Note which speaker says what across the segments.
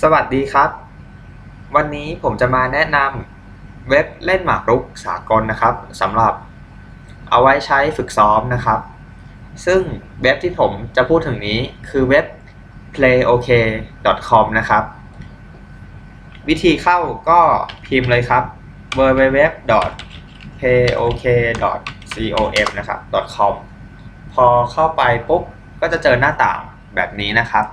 Speaker 1: สวัสดีครับ วันนี้ผมจะมาแนะนำเว็บเล่นหมากรุกสากลนะครับสำหรับเอาไว้ใช้ฝึกซ้อมนะครับ ซึ่งเว็บที่ผมจะพูดถึงนี้คือเว็บ playok.com นะครับ วิธีเข้าก็พิมพ์เลยครับ www.playok.com นะครับ .com พอเข้าไปปุ๊บก็จะเจอหน้าต่างแบบนี้นะครับ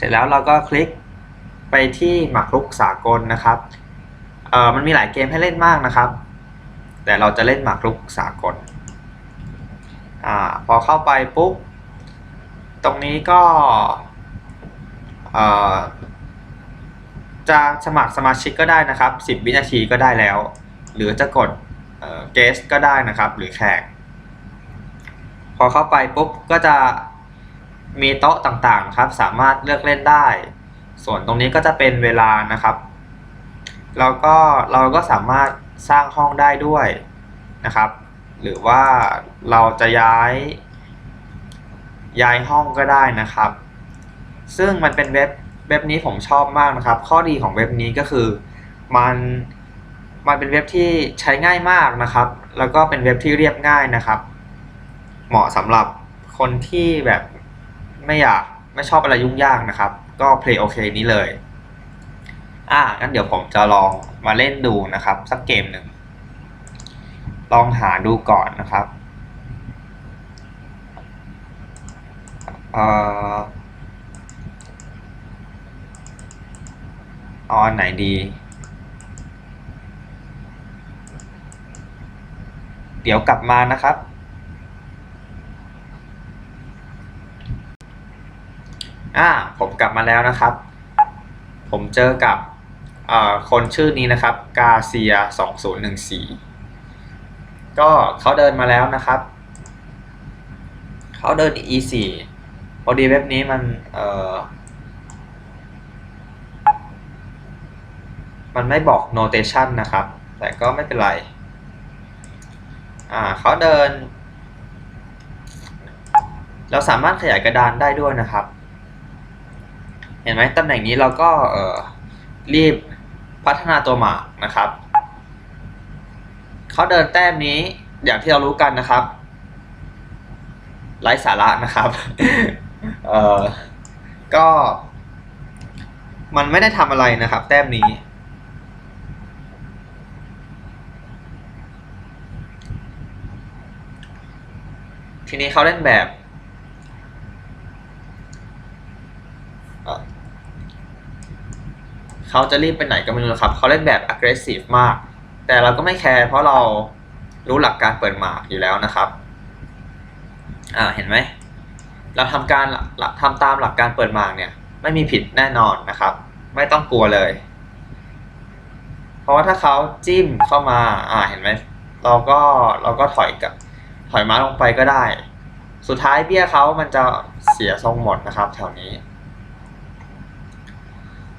Speaker 1: สร็จแล้วเราก็คลิกไปที่หมากรุกสากลนะครับเออมันมีหลายเกมให้เล่นมากนะครับ แต่เราจะเล่นหมากรุกสากลอ่าพอเข้าไปปุ๊บ ตรงนี้ก็เอ่อจะสมัครสมาชิกก็ได้นะครับ 10 วินาทีก็ได้แล้ว หรือจะกดเออ guest ก็ได้นะครับ หรือแขกพอเข้าไปปุ๊บก็จะ มีโต๊ะต่างๆครับ สามารถเลือกเล่นได้ ส่วนตรงนี้ก็จะเป็นเวลานะครับ แล้วก็เราก็สามารถสร้างห้องได้ด้วยนะครับ หรือว่าเราจะย้าย ย้ายห้องก็ได้นะครับ ซึ่งมันเป็นเว็บเว็บนี้ผมชอบมากนะครับ ข้อดีของเว็บนี้ก็คือมันมันเป็นเว็บที่ใช้ง่ายมากนะครับ แล้วก็เป็นเว็บที่เรียบง่ายนะครับ เหมาะสำหรับคนที่แบบ ไม่อยากไม่ชอบอะไรยุ่งยากนะครับ ก็ Play OK นี้เลย อ่างั้นเดี๋ยวผมจะลองมาเล่นดูนะครับ สักเกมหนึ่ง ลองหาดูก่อนนะครับเอ่อเอาอันไหนดี เดี๋ยวกลับมานะครับ อ่า ผมกลับมาแล้วนะครับ ผมเจอกับคนชื่อนี้นะครับกาเซีย2014 ก็เขาเดินมาแล้วนะครับ เขาเดิน e4 พอดีเว็บนี้มันเอ่อมันไม่บอก notation นะครับ แต่ก็ไม่เป็นไร อ่าเขาเดิน เราสามารถขยายกระดานได้ด้วยนะครับ เห็นไหมตำแหน่งนี้เราก็เออรีบพัฒนาตัวหมากนะครับเขาเดินแต้มนี้อย่างที่เรารู้กันนะครับไร้สาระนะครับเออก็มันไม่ได้ทำอะไรนะครับ แต้มนี้ ทีนี้เขาเล่นแบบเอ่อ เขาจะรีบไปไหนก็ไม่รู้นะครับเขาเล่นแบบ aggressive มาก แต่เราก็ไม่แคร์เพราะเรารู้หลักการเปิดหมากอยู่แล้วนะครับอ่าเห็นไหมเราทำการทำตามหลักการเปิดหมากเนี่ย ไม่มีผิดแน่นอนนะครับ ไม่ต้องกลัวเลย เพราะว่าถ้าเขาจิ้มเข้ามาอ่าเห็นไหมเราก็เราก็ถอยกับถอยม้าลงไปก็ได้ สุดท้ายเบี้ยเขามันจะเสียทรงหมดนะครับแถวนี้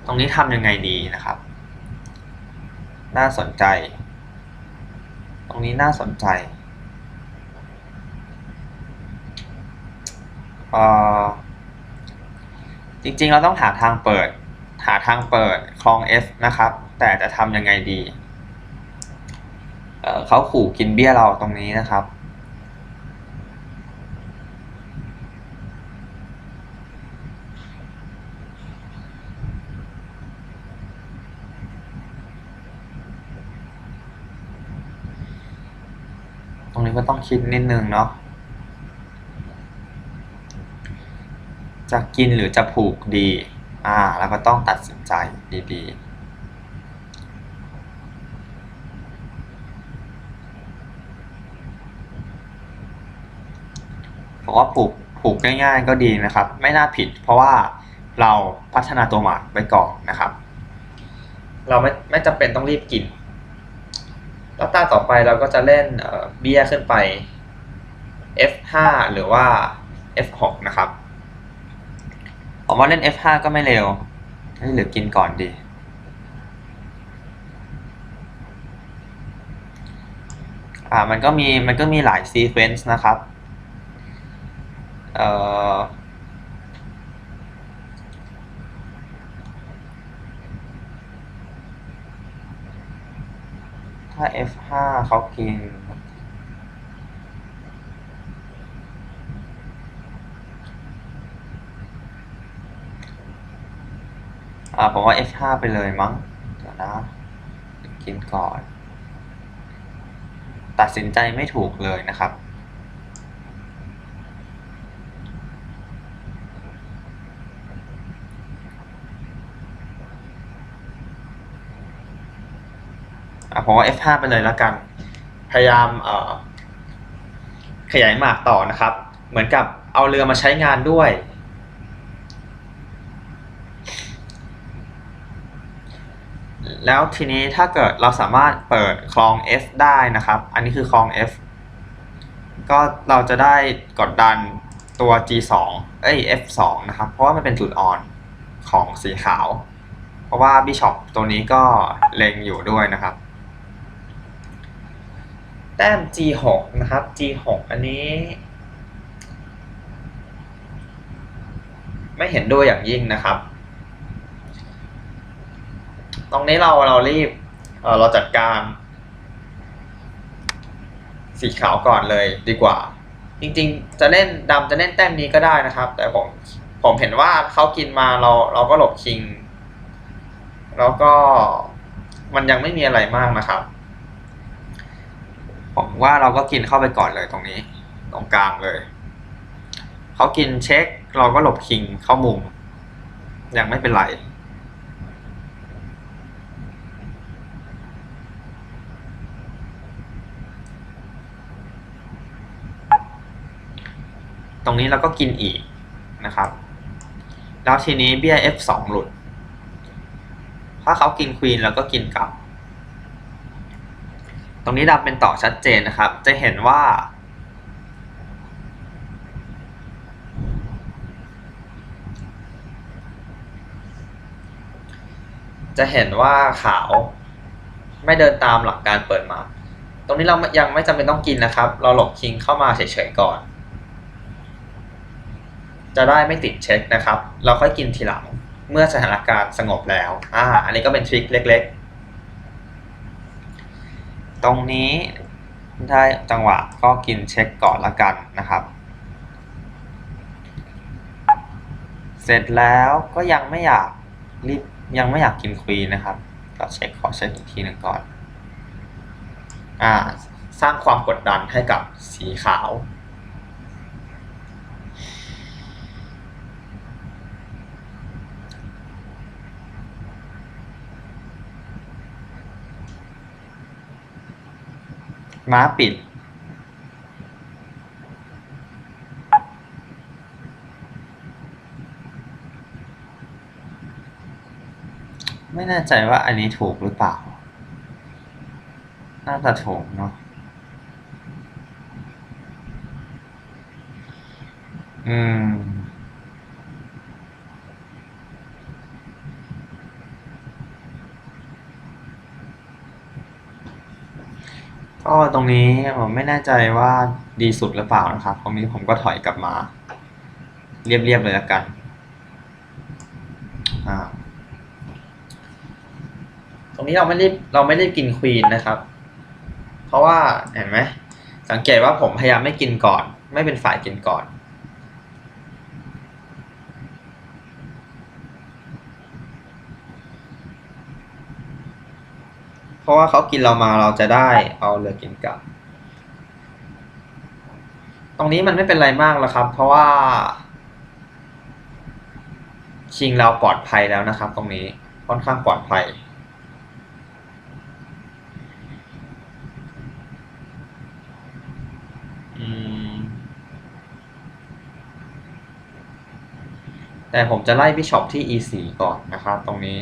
Speaker 1: ตรงนี้ทำยังไงดีนะครับ น่าสนใจ ตรงนี้น่าสนใจจริงๆ เราต้องหาทางเปิด หาทางเปิดคลอง F นะครับ แต่จะทำยังไงดีเเขาขู่กินเบี้ยเราตรงนี้นะครับ นี้ก็ต้องคิดนิดนึงเนาะจะกินหรือจะผูกดี อ่า แล้วก็ต้องตัดสินใจดีๆผมว่าผูกผูกง่ายๆก็ดีนะครับ ไม่น่าผิด เพราะว่าเราพัฒนาตัวหมากไว้ก่อนนะครับ เราไม่ไม่จำเป็นต้องรีบกิน แล้วตาต่อไปเราก็จะเล่นเบี้ยขึ้นไป F5 หรือว่า F6 นะครับ ผมว่าเล่น F5 ก็ไม่เร็วหรือกินก่อนดี อ่ามันก็มีมันก็มีหลายซีเควนซ์นะครับ เอ่อ ถ้า F5 เขากิน อ่าผมว่า F5 ไปเลยมั้งเดี๋ยวนะ กินก่อน ตัดสินใจไม่ถูกเลยนะครับ อะผมว่า F5 ไปเลยแล้วกัน พยายามเอ่อขยายหมากต่อนะครับ เหมือนกับเอาเรือมาใช้งานด้วย แล้วทีนี้ถ้าเกิดเราสามารถเปิดคลอง F ได้นะครับ อันนี้คือคลอง F ก็เราจะได้กดดันตัว G2 เอ้ย F2 นะครับ เพราะว่ามันเป็นจุดอ่อนของสีขาว เพราะว่าบิชอปตัวนี้ก็เล็งอยู่ด้วยนะครับ ต้ม G6 นะครับ G6 อันนี้ ไม่เห็นด้วยอย่างยิ่งนะครับ ตรงนี้เราเรารีบเเราจัดการ สีขาวก่อนเลยดีกว่า จริงๆ จะเล่นดำจะเล่นแต้มนี้ก็ได้นะครับ แต่ผมผมเห็นว่าเขากินมาเราเราก็หลบคิง แล้วก็มันยังไม่มีอะไรมากนะครับ ผมว่าเราก็กินเข้าไปก่อนเลยตรงนี้ ตรงกลางเลย เขากินเช็ค เราก็หลบคิงเข้ามุม ยังไม่เป็นไรตรงนี้เราก็กินอีกนะครับ แล้วทีนี้เบี้ย F2 หลุด ถ้าเขากินควีนเราก็กินกลับ ตรงนี้ดำเป็นต่อชัดเจนนะครับ จะเห็นว่า จะเห็นว่าขาวไม่เดินตามหลักการเปิดมา ตรงนี้เรายังไม่จำเป็นต้องกินนะครับ เราหลบคิงเข้ามาเฉยๆก่อน จะได้ไม่ติดเช็คนะครับ เราค่อยกินทีหลังเมื่อสถานการณ์สงบแล้ว อ่า อันนี้ก็เป็นทริคเล็ก ๆ ตรงนี้ได้จังหวะก็กินเช็คก่อนละกันนะครับ เสร็จแล้วก็ยังไม่อยากรีบยังไม่อยากกินควีนนะครับ ก็เช็คขอเช็คอีกทีหนึ่งก่อน อ่า สร้างความกดดันให้กับสีขาว ม้าปิด ไม่แน่ใจว่าอันนี้ถูกหรือเปล่า น่าจะถูกเนาะอืม ก็ ตรงนี้ผมไม่แน่ใจว่าดีสุดหรือเปล่านะครับ ตรงนี้ผมก็ถอยกลับมา เรียบๆเลยละกันตรงนี้เราไม่รีบเราไม่รีบกินควีนนะครับ เพราะว่าเห็นไหมสังเกตว่าผมพยายามไม่กินก่อน ไม่เป็นฝ่ายกินก่อน ราะว่าเขากินเรามาเราจะได้เอาเรือกินกลับ ตรงนี้มันไม่เป็นไรมากแล้วครับ เพราะว่า ชิงเราปลอดภัยแล้วนะครับ ตรงนี้ค่อนข้างปลอดภัย อืมแต่ผมจะไล่บิชอปที่ e4 ก่อนนะครับตรงนี้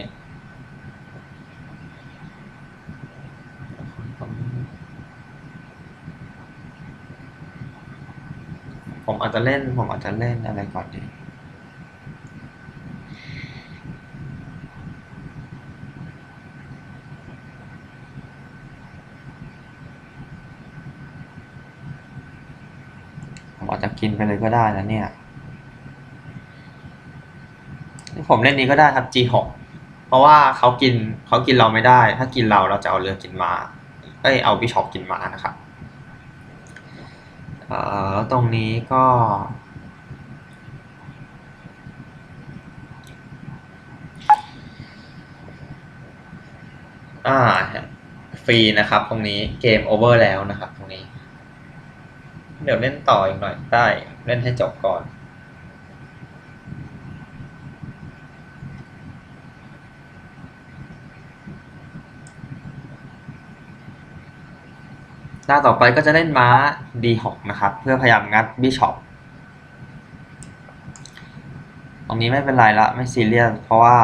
Speaker 1: ผมอาจจะเล่น ผมอาจจะเล่นอะไรก่อนดีผมอาจจะกินไปเลยก็ได้นะเนี่ยผมเล่นนี้ก็ได้ครับ G6 เพราะว่าเขากินเขากินเราไม่ได้ ถ้ากินเราเราจะเอาเรือกินมา เอ้ยเอาบิชอปกินมานะครับ เอ่อตรงนี้ก็ อ่าฟรีนะครับตรงนี้เกมโอเวอร์แล้วนะครับตรงนี้ เดี๋ยวเล่นต่ออีกหน่อยได้ เล่นให้จบก่อน หน้าต่อไปก็จะเล่นม้า d6 นะครับ เพื่อพยายามงัดบิชอปตรงนี้ไม่เป็นไรละไม่ซีเรียสเพราะว่า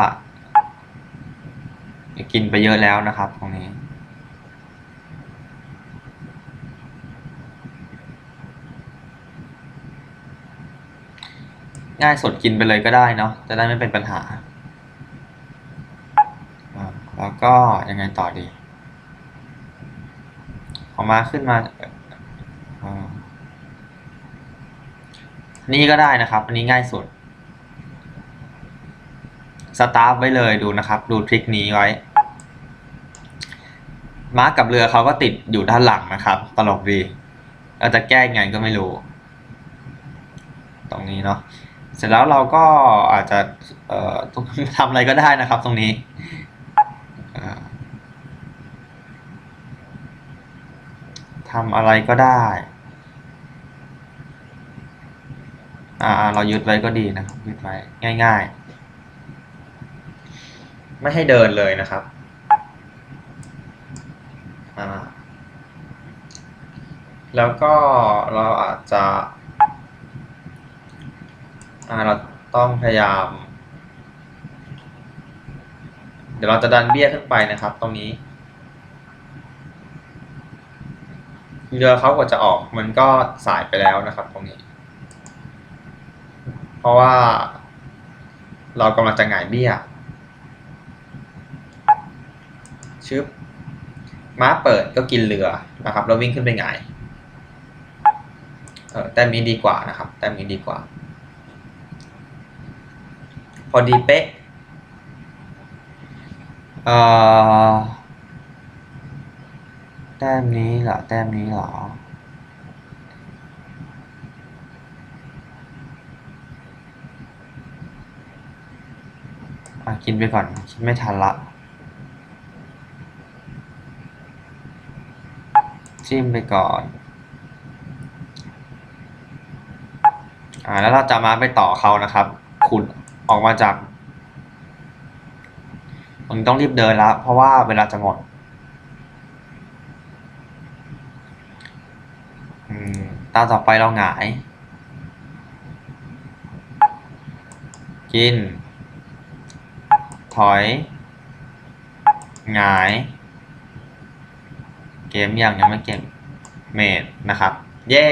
Speaker 1: กินไปเยอะแล้วนะครับ ตรงนี้ ง่ายสดกินไปเลยก็ได้เนาะจะได้ไม่เป็นปัญหา แล้วก็ยังไงต่อดี ออกมาขึ้นมาอ่านี่ก็ได้นะครับ อันนี้ง่ายสุด สตาร์ทไว้เลยดูนะครับ ดูทริคนี้ไว้ ม้ากับเรือเขาก็ติดอยู่ด้านหลังนะครับ ตลกดีเราจะแก้ไงก็ไม่รู้ ตรงนี้เนาะ เสร็จแล้วเราก็อาจจะเอ่อทำอะไรก็ได้นะครับตรงนี้อ่า ทำอะไรก็ได้ อ่าเรายึดไว้ก็ดีนะครับยึดไว้ง่าย ๆ ไม่ให้เดินเลยนะครับอ่าแล้วก็เราอาจจะอ่าเราต้องพยายาม เดี๋ยวเราจะดันเบี้ยขึ้นไปนะครับ ตรงนี้ เรือเขากว่าจะออกมันก็สายไปแล้วนะครับตรงนี้ เพราะว่า เรากำลังจะหงายเบี้ยชึบม้าเปิดก็กินเรือนะครับแล้ววิ่งขึ้นไปหงายเออแต้มนี้ดีกว่านะครับแต้มนี้ดีกว่า พอดีเป๊ะเอ่อ ต้มนี้เหรอ แต้มนี้เหรอ อะ กินไปก่อน คิดไม่ทันละ จิ้มไปก่อน อ่า แล้วเราจะมาไปต่อเขานะครับ ขุดออกมาจากมันต้องรีบเดินแล้ว เพราะว่าเวลาจะหมด อืม ตาต่อไปเราหงาย กิน ถอย หงาย เกมยังยังไม่เกมเมดนะครับ เย้